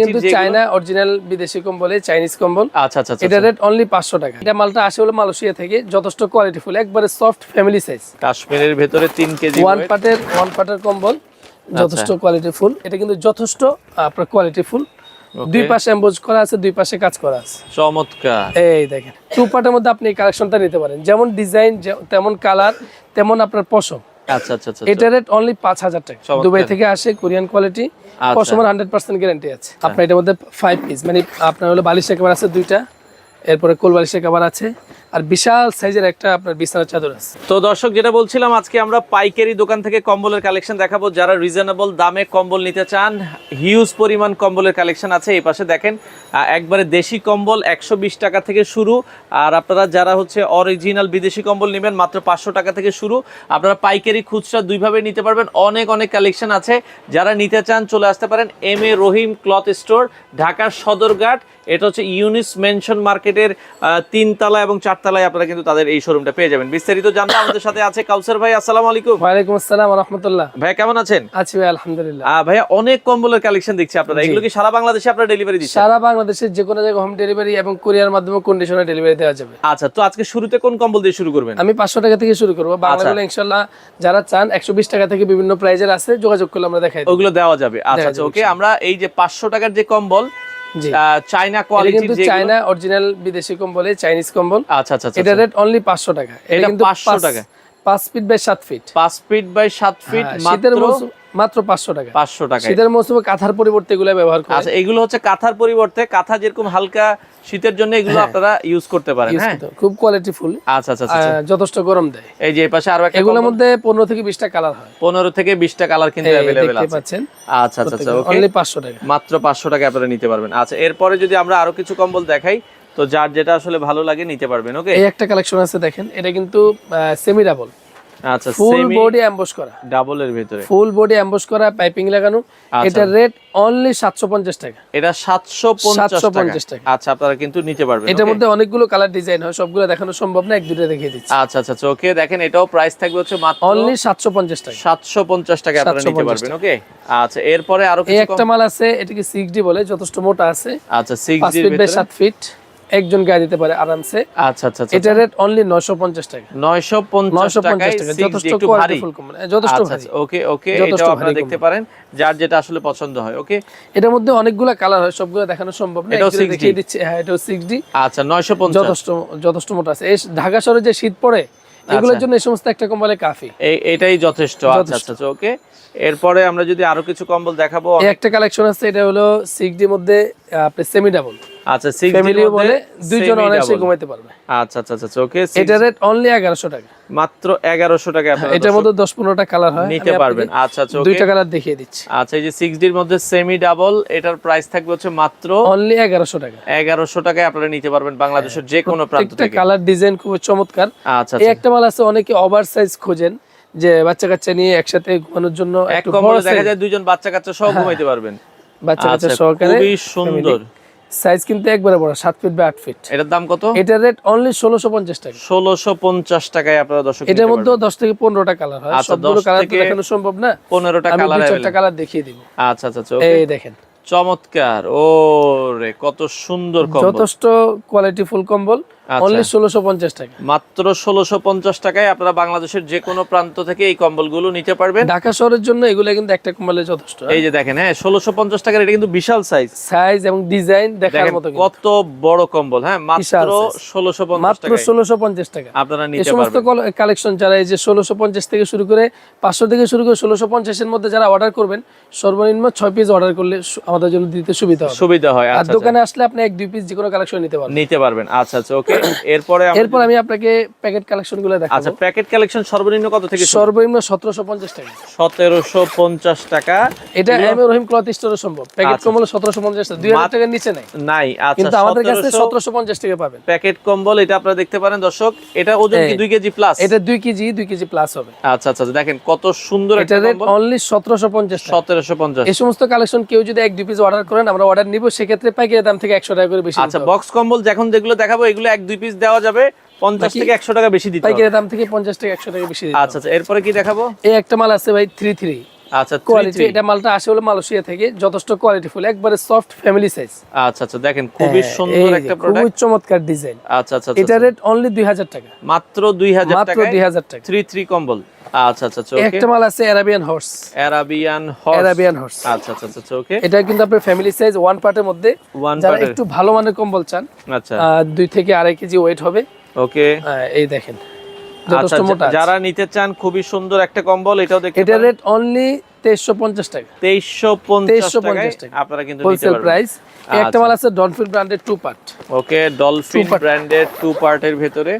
কিন্তু China original বিদেশি কম্বলে চাইনিজ কম্বল। আচ্ছা আচ্ছা আচ্ছা এটা রেট অনলি পাঁচশো টাকা। এটা মালটা আসে হলো মালয়েশিয়া থেকে যথেষ্ট একবারে সফট ফ্যামিলি সাইজ কাশ্মীরের ভেতরে কেজি ওয়ান। পার্টের ওয়ান পার্টের কম্বল যথেষ্ট কোয়ালিটি ফুল। এটা কিন্তু যথেষ্ট আপনার দুই পাশে এম্বোজ করা আছে দুই পাশে কাজ করা আছে। চমৎকার। এই দেখেন টু পার্টের মধ্যে আপনি কালেকশনটা নিতে পারেন। যেমন ডিজাইন তেমন কালার তেমন আপনার পশম। আচ্ছা আচ্ছা আচ্ছা এটা রেট অনলি পাঁচ হাজার টাকা। দুবাই থেকে আসে কোরিয়ান কোয়ালিটি আচ্ছা। গ্যারান্টি আছে। আপনার এটার মধ্যে পিস মানে আপনার হলো বালিশ একেবারে আছে দুইটা। এরপরে কোল বালিশের কাবার আছে। আর বিশাল সাইজের একটা আপনার বিছানার চাদর আছে। তো দর্শক, যেটা বলছিলাম, আজকে আমরা পাইকারি দোকান থেকে কম্বলের কালেকশন দেখাবো। যারা রিজনেবল দামে কম্বল নিতে চান, হিউজ পরিমাণ কম্বলের কালেকশন আছে এই পাশে দেখেন। একবারে দেশি কম্বল, একশো বিশ টাকা থেকে শুরু। আর আপনারা যারা হচ্ছে অরিজিনাল বিদেশি কম্বল নেবেন, মাত্র পাঁচশো টাকা থেকে শুরু। আপনারা পাইকারি খুচরা দুইভাবে নিতে পারবেন। অনেক অনেক কালেকশন আছে। যারা নিতে চান, চলে আসতে পারেন M A Rahim cloth store, ঢাকার সদরঘাট এটা হচ্ছে ইউনিস মেনশন মার্কেটের তিনতলা এবং চারতলায় আপনারা কিন্তু তাদের এই শোরুমটা পেয়ে যাবেন। বিস্তারিত জানতে আমাদের সাথে আছে কাউসার ভাই আসসালামু আলাইকুম। ওয়ালাইকুম আসসালাম রহমতুল্লাহ। ভাই কেমন আছেন? আছি ভাই আলহামদুলিল্লাহ। ভাইয়া অনেক কম্বলের কালেকশন দেখছি আপনারা এগুলো কি সারা বাংলাদেশে আপনারা ডেলিভারি দিচ্ছেন? সারা বাংলাদেশের যে কোনো জায়গায় হোম ডেলিভারি এবং কুরিয়ার মাধ্যমে কন্ডিশনে ডেলিভারি দেওয়া যাবে। আচ্ছা তো আজকে শুরুতে কোন কম্বল দিয়ে শুরু করবেন? আমি পাঁচশো টাকা থেকে শুরু করব। আচ্ছা। বাংলাগুলো ইনশাল্লাহ যারা চান একশো বিশ টাকা থেকে বিভিন্ন প্রাইজের আছে যোগাযোগ করলে আমরা দেখাই দেব। ওগুলো দেওয়া যাবে। আচ্ছা আচ্ছা ওকে আমরা এই যে পাঁচশো টাকার যে কম্বল চাইনা কোয়ালিটি কিন্তু চায়না অরিজিনাল বিদেশি কম্বলে চাইনিজ কম্বল। আচ্ছা আচ্ছা আচ্ছা এটা রেট অনলি পাঁচশো টাকা। এটা কিন্তু 500 টাকা। পাঁচ ফিট বাই সাত ফিট। পাঁচ ফিট বাই সাত ফিট হ্যাঁ, শীতের মৌসুম মাত্র পাঁচশো টাকা। পাঁচশো টাকা শীতের মৌসুমে কাঁথার পরিবর্তে এগুলো ব্যবহার করে আচ্ছা এগুলো হচ্ছে কাঁথার পরিবর্তে। কাঁথা যেরকম হালকা শীতের জন্য এগুলো আপনারা ইউজ করতে পারেন হ্যাঁ? খুব কোয়ালিটি ফুল আচ্ছা আচ্ছা আচ্ছা। যথেষ্ট গরম দেয়। এই যে পাশে আরও একটা এগুলোর মধ্যে পনেরো থেকে বিশটা কালার হয়। পনেরো থেকে বিশটা কালার কিন্তু আছে। পাচ্ছেন। আচ্ছা আচ্ছা আচ্ছা ওকে অনলি পাঁচশো টাকা। মাত্র পাঁচশো টাকা আপনারা নিতে পারবেন। আচ্ছা এরপরে যদি আমরা আরও কিছু কম্বল দেখাই তো যার যেটা আসলে ভালো লাগে নিতে পারবেন ওকে এই একটা কালেকশন আছে দেখেন এটা কিন্তু সেমি ডাবল আচ্ছা ফুল বডি অ্যাম্বস করা। ডাবলের ভিতরে। ফুল বডি অ্যাম্বস করা পাইপিং লাগানো। আচ্ছা। এটার রেট অনলি সাতশো পঞ্চাশ টাকা। এটা 750 টাকা। আচ্ছা আপনারা কিন্তু নিতে পারবেন এটার মধ্যে অনেকগুলো কালার ডিজাইন হয় সবগুলো দেখানো সম্ভব না এক দুটো দেখিয়ে দিচ্ছি। আচ্ছা আচ্ছা আচ্ছা ওকে দেখেন এটাও প্রাইস থাকবে হচ্ছে মাত্র অনলি সাতশো পঞ্চাশ টাকা। সাতশো পঞ্চাশ টাকা আপনারা নিতে পারবেন ওকে আচ্ছা এরপরে আরও কিছু একটা মাল আছে এটাকে সিক্স ডি বলে যথেষ্ট মোটা আছে। আচ্ছা সিক্স পাঁচ জির ফিট বাই ভিতরে। সাত ফিট একজন গায়ে দিতে পারে আরামসে। আচ্ছা আচ্ছা আচ্ছা। এটার রেট অনলি নয়শো পঞ্চাশ টাকা। নয়শো পঞ্চাশ নয়শো টাকায় পঞ্চাশ টাকা যথেষ্ট ভারী। কম্বল যথেষ্ট আচ্ছা ভারী। আচ্ছা, ওকে ওকে যথেষ্ট আপনারা দেখতে পারেন যার যেটা আসলে পছন্দ হয় ওকে এটার মধ্যে অনেকগুলো কালার হয় সবগুলো দেখানো সম্ভব না একজনে 6D? দেখিয়ে হ্যাঁ সিক্স ডি আচ্ছা নয়শো পঞ্চাশ। যথেষ্ট যথেষ্ট মোটা আছে। এই ঢাকা শহরে যে শীত পড়ে এগুলোর জন্য এই সমস্ত একটা কম্বলে কাফি। এটাই যথেষ্ট। আচ্ছা আচ্ছা ওকে এরপরে আমরা যদি আরও কিছু কম্বল দেখাবো একটা কালেকশন আছে এটা হলো সিক্স ডি মধ্যে আপনি সেমি ডাবল আচ্ছা সিক্স ফ্যামিলিও বলে দুইজন অনায়াসে ঘুমাইতে পারবে। আচ্ছা আচ্ছা আচ্ছা ওকে এটা রেট অনলি এগারোশো টাকা। মাত্র এগারোশো টাকা আপনারা এটার মধ্যে দশ পনেরোটা কালার হয়। নিতে পারবেন। আচ্ছা আচ্ছা ওকে দুইটা কালার দেখিয়ে দিচ্ছি। আচ্ছা এই যে সিক্স ডির মধ্যে সেমি ডাবল এটার প্রাইস থাকবে হচ্ছে মাত্র অনলি এগারোশো টাকা। এগারোশো টাকায় আপনারা নিতে পারবেন বাংলাদেশের যে কোনো প্রান্ত একটা কালার ডিজাইন খুব চমৎকার। আচ্ছা এই আচ্ছা। একটা মাল আছে অনেকে ওভার সাইজ খোঁজেন যে বাচ্চা কাচ্চা নিয়ে একসাথে ঘুমানোর জন্য এক কম্বলে বড় দেখা যায় দুইজন বাচ্চা কাচ্চা সহ ঘুমাইতে পারবেন। বাচ্চা কাচ্চা আচ্ছা সহকারে খুবই সুন্দর। সাইজ কিন্তু একবারে বড় সাত ফিট বাই আট ফিট এটার দাম কত? এটার রেট অনলি ষোলোশো পঞ্চাশ টাকা। ষোলোশো পঞ্চাশ টাকায় আপনারা দর্শক এটার মধ্যে দশ থেকে পনেরোটা কালার হয়। আচ্ছা, সবগুলো কালার তো দেখানো সম্ভব না। পনেরোটা আমি কালার দুই চারটা কালার দেখিয়ে দিব। আচ্ছা আচ্ছা ওকে এই দেখেন। চমৎকার। ও রে কত সুন্দর কম্বল। যথেষ্ট কোয়ালিটি ফুল কম্বল। আচ্ছা। অনলি টাকা। মাত্র ষোলোশো পঞ্চাশ টাকায় আপনারা বাংলাদেশের যে কোনো প্রান্ত থেকে এই কম্বলগুলো নিতে পারবেন। ঢাকা শহরের জন্য এগুলো কিন্তু একটা কম্বলে যথেষ্ট এই যে দেখেন হ্যাঁ ষোলোশো পঞ্চাশ টাকার এটা কিন্তু বিশাল সাইজ সাইজ এবং ডিজাইন দেখার মতো কত বড় কম্বল হ্যাঁ মাত্র মাত্র টাকা। আপনারা সমস্ত কালেকশন যারা এই যে ষোলোশো পঞ্চাশ থেকে শুরু করে পাঁচশো থেকে শুরু করে ষোলোশো পঞ্চাশের মধ্যে যারা অর্ডার করবেন সর্বনিম্ন ছয় পিস অর্ডার করলে আমাদের জন্য দিতে সুবিধা হবে। সুবিধা হয় আর আচ্ছা। আচ্ছা। দোকানে আসলে আপনি এক দুই পিস যে কোনো কালেকশন নিতে পারবেন। নিতে পারবেন আচ্ছা আচ্ছা ওকে এরপরে আমরা এরপর আমি আপনাকে প্যাকেট কালেকশনগুলো আচ্ছা প্যাকেট কালেকশন সর্বনিম্ন কত থেকে সর্বনিম্ন সতেরোশো পঞ্চাশ টাকা। সতেরোশো পঞ্চাশ টাকা। এটা এম রহিম ক্লথ স্টোরে সম্ভব। প্যাকেট আচ্ছা। কমলে সতেরোশো পঞ্চাশ টাকা দুই হাজার টাকার নিচে নাই। নাই আচ্ছা কিন্তু আমাদের কাছে 1700 সতেরোশো পঞ্চাশ টাকা পাবেন। প্যাকেট কম্বল এটা আপনারা দেখতে পারেন দর্শক। এটা ওজন কি এই। দুই কেজি প্লাস এটা দুই কেজি দুই কেজি প্লাস হবে। আচ্ছা আচ্ছা আচ্ছা, দেখেন কত সুন্দর এটা একটা কম্বল। অনলি সতেরোশো পঞ্চাশ টাকা। সতেরোশো পঞ্চাশ। এই সমস্ত কালেকশন কেউ যদি এক দুই পিস অর্ডার করেন আমরা অর্ডার নিব সেক্ষেত্রে প্যাকেটের দাম থেকে একশো টাকা করে বেশি আচ্ছা বক্স কম্বল যখন যেগুলো দেখাবো এগুলো এক দুই পিস দেওয়া যাবে পঞ্চাশ থেকে একশো টাকা বেশি দিতে পাইকারি দাম থেকে পঞ্চাশ টাকা একশো টাকা বেশি আচ্ছা আচ্ছা এরপরে কি দেখাবো? এই একটা মাল আছে ভাই থ্রি থ্রি আচ্ছা কোয়ালিটি এটা মালটা আসে হলো মালয়েশিয়া থেকে যথেষ্ট একবারে সফট ফ্যামিলি সাইজ আচ্ছা আচ্ছা দেখেন খুবই সুন্দর একটা প্রোডাক্ট খুবই চমৎকার ডিজাইন আচ্ছা আচ্ছা আচ্ছা, এটা রেট অনলি টাকা। মাত্র মাত্র টাকা। কম্বল আচ্ছা আচ্ছা ওকে একটা মাল আছে Arabian horse Arabian horse Arabian horse আচ্ছা আচ্ছা আচ্ছা ওকে এটা কিন্তু আপনার ফ্যামিলি সাইজ ওয়ান পার্টের মধ্যে। যারা একটু ভালো মানের কম্বল চান আচ্ছা। থেকে আড়াই কেজি ওয়েট হবে। ওকে এই দেখেন। যারা নিতে চান খুবই সুন্দর একটা কম্বল এটাও দেখতে এটা রেট অনলি তেইশশো পঞ্চাশ টাকা। তেইশশো পঞ্চাশ 2350 টাকায় টাকা। আপনারা কিন্তু নিতে পারবেন। প্রাইস একটা আচ্ছা। মাল আছে ডনফিল ব্র্যান্ডের টু পার্ট ওকে ডলফিন ব্র্যান্ডের টু পার্টের ভেতরে।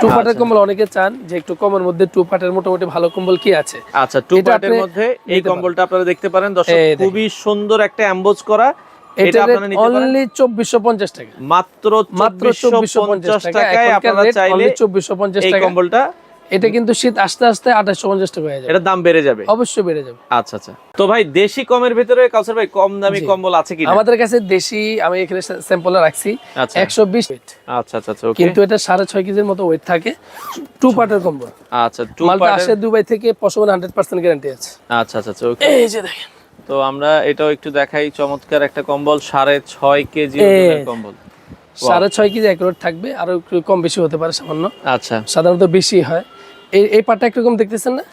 টু পার্টের আচ্ছা। কম্বল অনেকে চান যে একটু কমের মধ্যে টু পার্টের মোটামুটি ভালো কম্বল কি আছে। আচ্ছা টু পার্টের মধ্যে এই। কম্বলটা আপনারা দেখতে পারেন। দর্শক খুবই সুন্দর একটা অ্যাম্বোজ করা। এটা এটা আপনারা নিতে পারেন। অনলি চব্বিশশো পঞ্চাশ টাকা। মাত্র মাত্র চব্বিশশো চব্বিশশো পঞ্চাশ পঞ্চাশ টাকা। টাকায় আপনারা চাইলে অনলি চব্বিশশো এই কম্বলটা এটা কিন্তু শীত আস্তে আস্তে আঠাশশো পঞ্চাশ টাকা হয়ে যাবে। দাম বেড়ে যাবে। অবশ্যই বেড়ে যাবে। আচ্ছা আচ্ছা। তো ভাই দেশি কমের ভেতরে কাউসার ভাই কম দামি কম্বল আছে কি আমাদের কাছে দেশি আমি এখানে স্যাম্পল রাখছি। আচ্ছা। একশো বিশ আচ্ছা আচ্ছা কিন্তু এটা সাড়ে ছয় কেজির মতো ওয়েট থাকে। টু পার্টের কম্বল। আচ্ছা টু মালটা আসে দুবাই থেকে পশমের হান্ড্রেড পার্সেন্ট গ্যারান্টি আছে। আচ্ছা আচ্ছা আচ্ছা ওকে এই যে দেখেন। তো আমরা এটাও একটু দেখাই চমৎকার একটা কম্বল সাড়ে ছয় কেজি কম্বল। সাড়ে ছয় কেজি এক রোড থাকবে আরও একটু কম বেশি হতে পারে সামান্য। আচ্ছা। সাধারণত বেশি হয়। এই এই পাটটা একরকম দেখতেছেন না?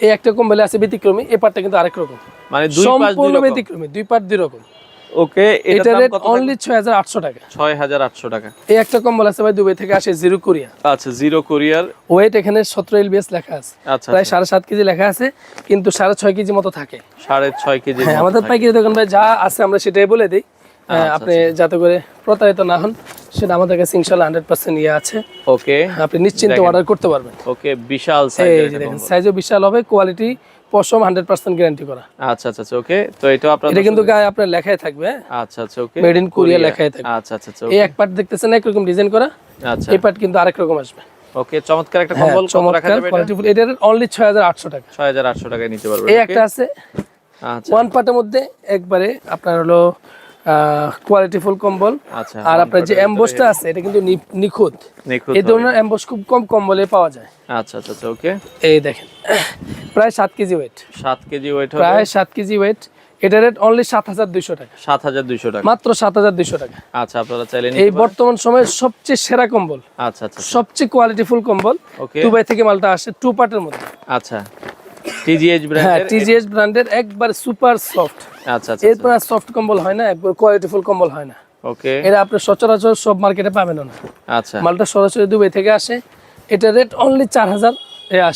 এই একটা কম্বলে আছে ব্যতিক্রমী এই পাটটা কিন্তু আরেক রকম। মানে দুই সম্পূর্ণ ব্যতিক্রমী দুই পাট দুই রকম। ওকে এটা রেট অনলি ছয় হাজার আটশো টাকা। ছয় হাজার আটশো টাকা। এই একটা কম্বল আছে ভাই দুবাই থেকে আসে জিরো কোরিয়া আচ্ছা জিরো কোরিয়ার ওয়েট এখানে সতেরো এলবিএস লেখা আছে। আচ্ছা প্রায় সাড়ে সাত কেজি লেখা আছে কিন্তু সাড়ে ছয় কেজি মতো থাকে। সাড়ে ছয় কেজি হ্যাঁ আমাদের পাইকারি দোকান ভাই যা আছে আমরা সেটাই বলে দিই। আচ্ছা, আপনি যাতে করে প্রতারিত না হন সেটা আমাদের কাছে হান্ড্রেড পার্সেন্ট ইয়ে আছে। ওকে। আপনি নিশ্চিন্তে অর্ডার করতে পারবেন। ওকে বিশাল দেখেন সাইজও বিশাল হবে কোয়ালিটি পশম হান্ড্রেড পার্সেন্ট গ্যারান্টি করা। আচ্ছা আচ্ছা আচ্ছা ওকে তো এটা আপনার এটা কিন্তু গায়ে আপনার লেখাই থাকবে হ্যাঁ? আচ্ছা আচ্ছা ওকে মেড ইন কোরিয়া লেখাই থাকবে। আচ্ছা আচ্ছা আচ্ছা এই এক পার্ট দেখতেছেন একরকম ডিজাইন করা। আচ্ছা। এই পার্ট কিন্তু আরেক রকম আসবে। ওকে চমৎকার একটা হ্যাঁ, কম্বল রাখা যাবে এটা? এটার অনলি ছয় হাজার আটশো টাকা। ছয় হাজার আটশো টাকায় নিতে পারবেন এই একটা আছে। আচ্ছা। ওয়ান পার্টের মধ্যে একবারে আপনার হলো কম্বল। আচ্ছা আর আপনার যে এমবোসটা আছে এটা কিন্তু নিখুঁত। এই ধরনের এমবোস খুব কম কম্বলে পাওয়া যায়। আচ্ছা আচ্ছা আচ্ছা ওকে এই দেখেন প্রায় সাত কেজি ওয়েট সাত কেজি ওয়েট প্রায় সাত কেজি ওয়েট এটা রেট অনলি সাত হাজার দুইশো টাকা। সাত হাজার দুইশো টাকা। মাত্র সাত হাজার দুইশো টাকা। আচ্ছা আপনারা চাইলে এই বর্তমান সময়ের সবচেয়ে সেরা কম্বল। আচ্ছা আচ্ছা সবচেয়ে কোয়ালিটিফুল কম্বল। দুবাই থেকে মালটা আসে টু পার্টের মধ্যে। আচ্ছা। টিজিএইচ হ্যাঁ ব্র্যান্ডের টিজিএস ব্র্যান্ডের একবার সুপার সফট আচ্ছা আচ্ছা এরপর সফট কম্বল হয় না একবার কোয়ালিটিফুল কম্বল হয় না। ওকে। এরা আপনি সচরাচর সব মার্কেটে পাবেন না। আচ্ছা। মালটা সরাসরি দুবাই থেকে আসে। এটা রেট অনলি চার হাজার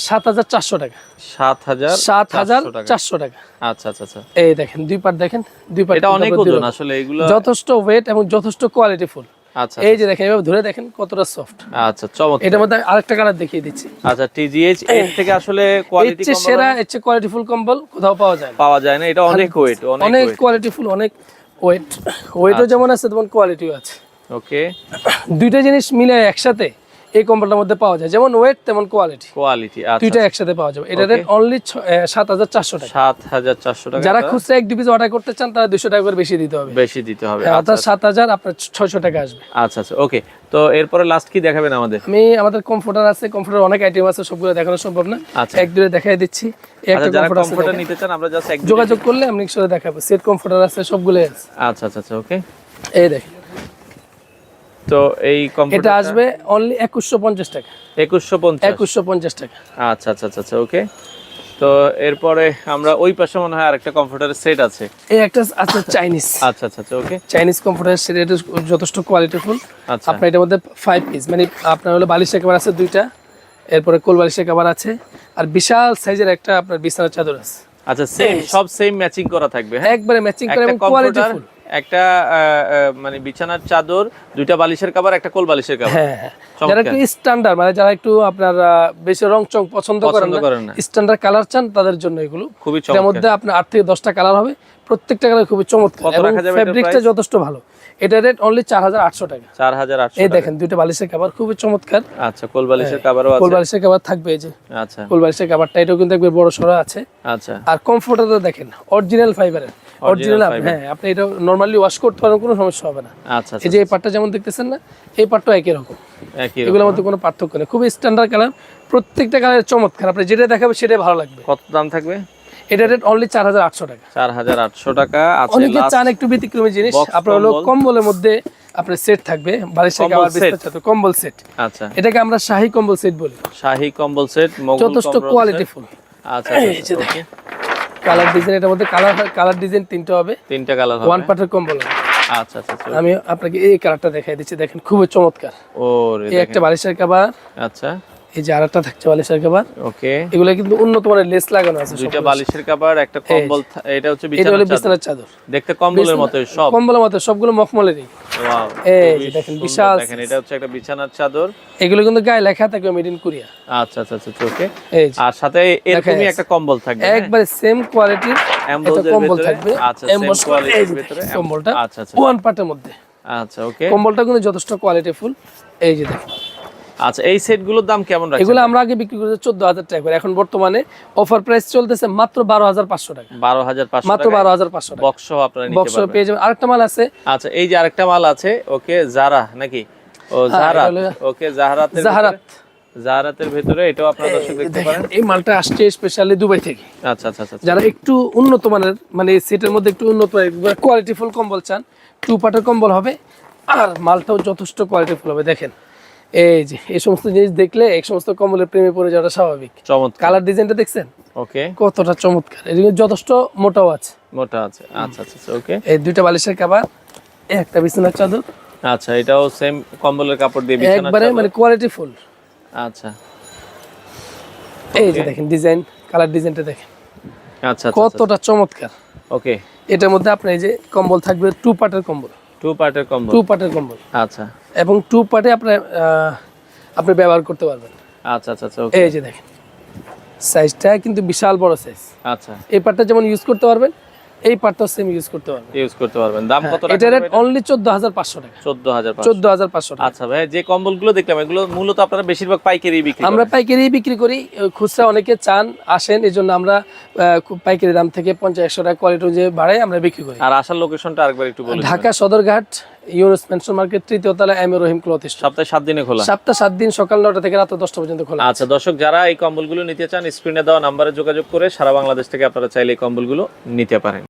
সাত হাজার চারশো টাকা। সাত হাজার সাত হাজার চারশো টাকা। আচ্ছা আচ্ছা আচ্ছা। এই দেখেন দুই পার দেখেন দুই পার্ট এটা অনেক ওজন আসলে এগুলো যথেষ্ট ওয়েট এবং যথেষ্ট কোয়ালিটিফুল আচ্ছা এই যে দেখেন এভাবে ধরে দেখেন কতটা সফট আচ্ছা চমৎকার। এটার মধ্যে আরেকটা কালার দেখিয়ে দিচ্ছি। আচ্ছা টিজিএইচ এর থেকে আসলে কোয়ালিটি সেরা এর চেয়ে কোয়ালিটিফুল কম্বল কোথাও পাওয়া যায় না। পাওয়া যায় না এটা অনেক ওয়েট অনেক অনেক ওয়েট কোয়ালিটিফুল অনেক ওয়েট ওয়েটও আচ্ছা। যেমন আছে তেমন কোয়ালিটিও আছে। ওকে দুইটা জিনিস মিলে একসাথে এই কম্বলটার মধ্যে পাওয়া যায়। যেমন ওয়েট তেমন কোয়ালিটি কোয়ালিটি আচ্ছা দুইটা একসাথে পাওয়া যাবে। এটা রেট অনলি সাত হাজার চারশো টাকা। সাত হাজার চারশো টাকা যারা খুচরা এক ডিপিস অর্ডার করতে চান তারা দুশো টাকা করে বেশি দিতে হবে। বেশি দিতে হবে। হ্যাঁ, আচ্ছা অর্থাৎ সাত হাজার আপনার ছয়শো টাকা আসবে। আচ্ছা আচ্ছা ওকে তো এরপরে লাস্ট কি দেখাবেন আমাদের? আমি আমাদের কমফোর্টার আছে কমফোর্টার অনেক আইটেম আছে সবগুলো দেখানো সম্ভব না। আচ্ছা। এক দুটো দেখাই দিচ্ছি। আচ্ছা। নিতে চান আমরা জাস্ট যোগাযোগ করলে আমি দেখাবো। সেট কমফোর্টার আছে সবগুলো আছে। আচ্ছা আচ্ছা আচ্ছা ওকে এই দেখেন। তো এই এটা আসবে অনলি একুশশো পঞ্চাশ টাকা। একুশশো পঞ্চাশ? একুশশো পঞ্চাশ টাকা। আচ্ছা আচ্ছা আচ্ছা আচ্ছা ওকে তো এরপরে আমরা ওই পাশে মনে হয় আরেকটা কমফোর্টারের সেট আছে। এই একটা আছে চাইনিজ আচ্ছা আচ্ছা আচ্ছা ওকে চাইনিজ কমফোর্টার সেটা এটা যথেষ্ট কোয়ালিটিফুল আচ্ছা। আপনার এটার মধ্যে ফাইভ পিস মানে আপনার হলো বালিশের কাবার আছে দুইটা এরপরে কোল বালিশের কাবার আছে আর বিশাল সাইজের একটা আপনার বিছানার চাদর আছে। আচ্ছা সেম সব সেম ম্যাচিং করা থাকবে হ্যাঁ? একবারে ম্যাচিং করে এবং কোয়ালিটিফুল একটা মানে বিছানার চাদর দুইটা বালিশের কভার একটা কোল বালিশের কভার হ্যাঁ হ্যাঁ। চমৎকার। যারা একটু স্ট্যান্ডার্ড মানে যারা একটু আপনার বেশি রং চং পছন্দ করেন না স্ট্যান্ডার্ড কালার চান তাদের জন্য এগুলো। খুবই এর মধ্যে আপনার আট থেকে দশটা কালার হবে। প্রত্যেকটা কালার খুবই চমৎকার। ফেব্রিকটা যথেষ্ট ভালো। এটা রেট অনলি চার হাজার আটশো টাকা। চার হাজার আটশো এই দেখেন দুইটা বালিশের কাবার খুবই চমৎকার। আচ্ছা কোল বালিশের কভারও কোল বালিশের কাবার থাকবে এই যে। আচ্ছা। কোল বালিশের কাবারটা এটাও কিন্তু একবার বড় সরা আছে। আচ্ছা। আর কমফোর্টার দেখেন অরিজিনাল ফাইবারের অরিজিনাল হ্যাঁ আপনি এটা নর্মালি ওয়াশ করতে পারেন কোনো সমস্যা হবে না। আচ্ছা এই যে এই পাটটা যেমন দেখতেছেন না এই পাটটাও একই রকম। এগুলোর মধ্যে কোনো পার্থক্য নেই। খুবই স্ট্যান্ডার্ড কালার প্রত্যেকটা কালার চমৎকার। আপনি যেটা দেখাবে সেটাই ভালো লাগবে। কত দাম থাকবে? এটা রেট অনলি চার হাজার আটশো টাকা। চার হাজার আটশো টাকা আছে অনেকে চান একটু ব্যতিক্রমী জিনিস। আপনার হলো কম্বলের মধ্যে আপনার সেট থাকবে বালিশের কম্বল সেট আচ্ছা। এটাকে আমরা শাহী কম্বল সেট বলি। শাহী কম্বল সেট যথেষ্ট কোয়ালিটি ফুল আচ্ছা এই আচ্ছা, যে আচ্ছা, দেখেন। কালার ডিজাইন এটার মধ্যে কালার কালার ডিজাইন তিনটা হবে। তিনটা কালার হবে। ওয়ান পার্টের কম্বল। আচ্ছা আচ্ছা আচ্ছা। আমি আপনাকে এই কালারটা দেখাই দিচ্ছি দেখেন খুবই চমৎকার। ও এই একটা বালিশের কাবার আচ্ছা। এই যে আরেকটা থাকছে বালিশের কাবার ওকে। এগুলো কিন্তু উন্নত মানের লেস লাগানো আছে দুইটা বালিশের কাবার একটা কম্বল এটা হচ্ছে বিছানার চাদর। বিছানার চাদর। দেখতে কম্বলের মতোই সব। কম্বলের মতো সবগুলো মখমলেরই। ওয়াও এই দেখেন, বিশাল দেখেন এটা হচ্ছে একটা বিছানার চাদর। এগুলো কিন্তু গায়ে লেখা থাকবে মেড ইন কোরিয়া আচ্ছা আচ্ছা আচ্ছা ওকে। এই আর সাথে এরকমই একটা কম্বল থাকবে হ্যাঁ? একবারে সেম কোয়ালিটির কম্বল থাকবে। আচ্ছা, এর যে ভেতরে। কম্বলটা আচ্ছা, আচ্ছা। ওয়ান পার্টের মধ্যে। আচ্ছা ওকে। কম্বলটা কিন্তু যথেষ্ট কোয়ালিটি ফুল। এই যে দেখেন আচ্ছা এই সেটগুলোর দাম কেমন রাখছেন? এগুলো আমরা আগে বিক্রি করতে টাকা করে। এখন বর্তমানে অফার প্রাইস চলতেছে মাত্র বারো হাজার পাঁচশো টাকা। মাত্র বক্স আপনারা নিতে বক্স পারবেন। পেয়ে যাবেন। আরেকটা মাল আছে। আচ্ছা এই যে আরেকটা মাল আছে ওকে জারা নাকি? ও হ্যাঁ, ওকে জাহারাতের জাহারাত। ভেতরে- জাহারাতের ভেতরে এটাও আপনারা দর্শক দেখতে পারেন। এই মালটা আসছে স্পেশালি দুবাই থেকে। আচ্ছা আচ্ছা আচ্ছা যারা একটু উন্নত মানের মানে সেটের মধ্যে একটু উন্নত কোয়ালিটি ফুল কম্বল চান টু কম্বল হবে আর মালটাও যথেষ্ট কোয়ালিটি ফুল হবে। দেখেন এই যে এই সমস্ত জিনিস দেখলে এই সমস্ত কম্বলের প্রেমে পড়ে যাওয়াটা স্বাভাবিক। চমৎকার। কালার ডিজাইনটা দেখছেন? ওকে। কতটা চমৎকার। এদিকে যথেষ্ট মোটাও আছে। মোটা আছে। আচ্ছা আচ্ছা আচ্ছা ওকে। এই দুইটা বালিশের কাবার একটা বিছানার চাদর। আচ্ছা এটাও সেম কম্বলের কাপড় দিয়ে বিছানার একবারে মানে কোয়ালিটি ফুল আচ্ছা। এই যে দেখেন ডিজাইন কালার ডিজাইনটা দেখেন। আচ্ছা আচ্ছা কতটা চমৎকার। ওকে। এটার মধ্যে আপনার এই যে কম্বল থাকবে টু পার্টের কম্বল। টু পার্টের কম্বল টু পার্টের কম্বল আচ্ছা। এবং টু পার্টে আপনার আপনি ব্যবহার করতে পারবেন। আচ্ছা আচ্ছা আচ্ছা ওকে এই যে দেখেন। সাইজটা কিন্তু বিশাল বড় সাইজ আচ্ছা। এই পার্টটা যেমন ইউজ করতে পারবেন এই পার্টটাও সেম ইউজ করতে পারবেন। ইউজ করতে পারবেন। দাম কত এটা রেট অনলি চোদ্দ হাজার পাঁচশো টাকা। চোদ্দ হাজার চোদ্দ হাজার পাঁচশো টাকা। আচ্ছা ভাই যে কম্বলগুলো দেখলাম এগুলো মূলত আপনারা বেশিরভাগ পাইকারি বিক্রি আমরা পাইকারি বিক্রি করি খুচরা অনেকে চান আসেন এই জন্য আমরা খুব পাইকারি দাম থেকে পঞ্চাশ একশো টাকা কোয়ালিটি অনুযায়ী বাড়াই আমরা বিক্রি করি। আর আসার লোকেশনটা আরেকবার একটু বলুন Dhaka Sadarghat Euros pension market তৃতীয় তলা এম রহিম ক্লথ সপ্তাহে সাত দিনে খোলা? সপ্তাহ সাত দিন সকাল নটা থেকে রাত দশটা পর্যন্ত খোলা আচ্ছা দর্শক যারা এই কম্বলগুলো নিতে চান স্ক্রিনে দেওয়া নাম্বারে যোগাযোগ করে সারা বাংলাদেশ থেকে আপনারা চাইলে এই কম্বলগুলো নিতে পারেন।